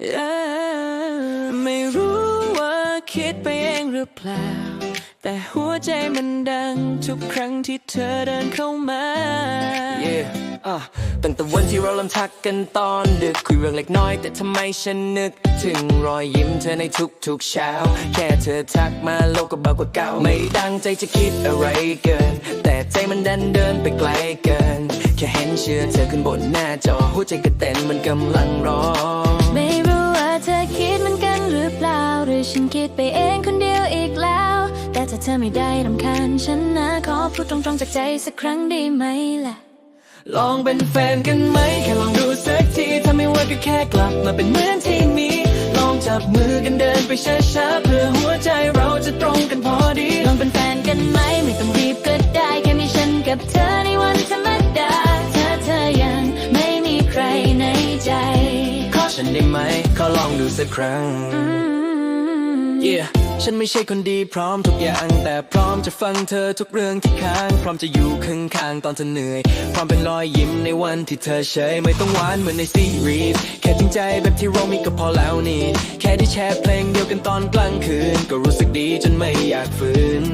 ไม่รู้ว่าคิดไปเองหรือเปล่า แต่หัวใจมันดังทุกครั้งที่เธอเดินเข้ามา Yeah ตั้งแต่วันที่เราเริ่มทักกันตอนดึกคุยเรื่องเล็กน้อย แต่ทำไมฉันนึก ถึงรอยยิ้มเธอในทุกๆเช้า แค่เธอทักมาโลกก็เบากว่าเก่า ไม่ตั้งใจจะคิดอะไรเกิน แต่ใจมันดันเดินไปไกลเกิน แค่เห็นเชื่อเธอขึ้นบนหน้าจอหัวใจก็เต้นมันกำลังร้อง รือฉันคิดไปเองคนเดียวอีกแล้ว แต่ถ้าเธอไม่ได้รำคาญฉันนะขอพูดตรงๆจากใจสักครั้งได้ไหมล่ะ ลองเป็นแฟนกันไหม แค่ลองดูสักที ถ้าไม่ว่าก็แค่กลับมาเป็นเหมือนที่มี ลองจับมือกันเดินไปช้าๆเพื่อหัวใจเราจะตรงกันพอดี ลองเป็นแฟนกันไหม ไม่ต้องรีบก็ได้แค่มีฉันกับเธอในวันธรรมดาถ้าเธอยังไม่มีใครในใจ ขอฉันได้ไหม ขอลองดูสักครั้ง Yeah ฉันไม่ใช่คนดีพร้อมทุกอย่าง แต่พร้อมจะฟังเธอทุกเรื่องที่ค้าง พร้อมจะอยู่ข้างๆตอนเธอเหนื่อย พร้อมเป็นรอยยิ้มในวันที่เธอเฉย ไม่ต้องหวานเหมือนในซีรีส์แค่จริงใจแบบที่เรามีก็พอแล้วนี่ แค่ได้แชร์เพลงเดียวกันตอนกลางคืน ก็รู้สึกดีจนไม่อยากฝืน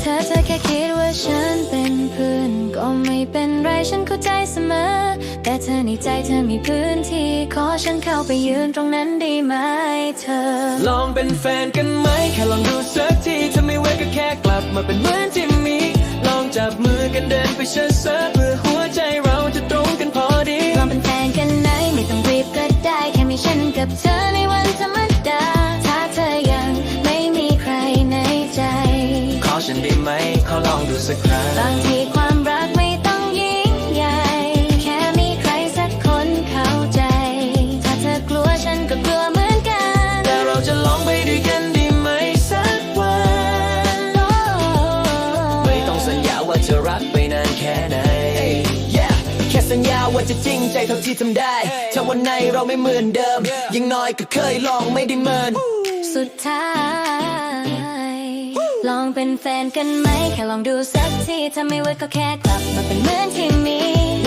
เธอเธอแค่คิด ฉันเป็นเพื่อนก็ไม่เป็นไรฉันเข้าใจเสมอ แต่เธอในใจเธอมีพื้นที่ขอฉันเข้าไปยืนตรงนั้นได้ไหมเธอ ลองเป็นแฟนกันไหมแค่ลองดูสักทีถ้าไม่ไหวก็แค่กลับมาเป็นเหมือนที่มี ลองจับมือกันเดินไปเชิญเพื่อ งสัญญาว่าจะรักไปนานแค่ไหน Yeah แค่สัญญาว่าจะจริงใจเท่าที่ทำได้ ถ้าวันไหนเราไม่เหมือนเดิม ยังน้อยก็เคยลองไม่ได้เหมือนสุดท้ายลอง เป็นแฟนกันไหม แค่ลองดูสักที ถ้าไม่เวิร์กก็แค่กลับมาเป็นเหมือนที่มี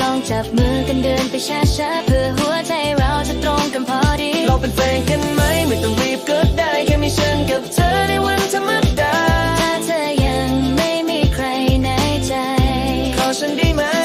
ลองจับมือกันเดินไปช้าๆเพื่อหัวใจเราจะตรงกันพอดี เราเป็นแฟนกันไหม ไม่ต้องรีบก็ได้ แค่มีฉันกับเธอในวันธรรมดาถ้าเธอยังไม่มีใครในใจขอฉันได้ไหม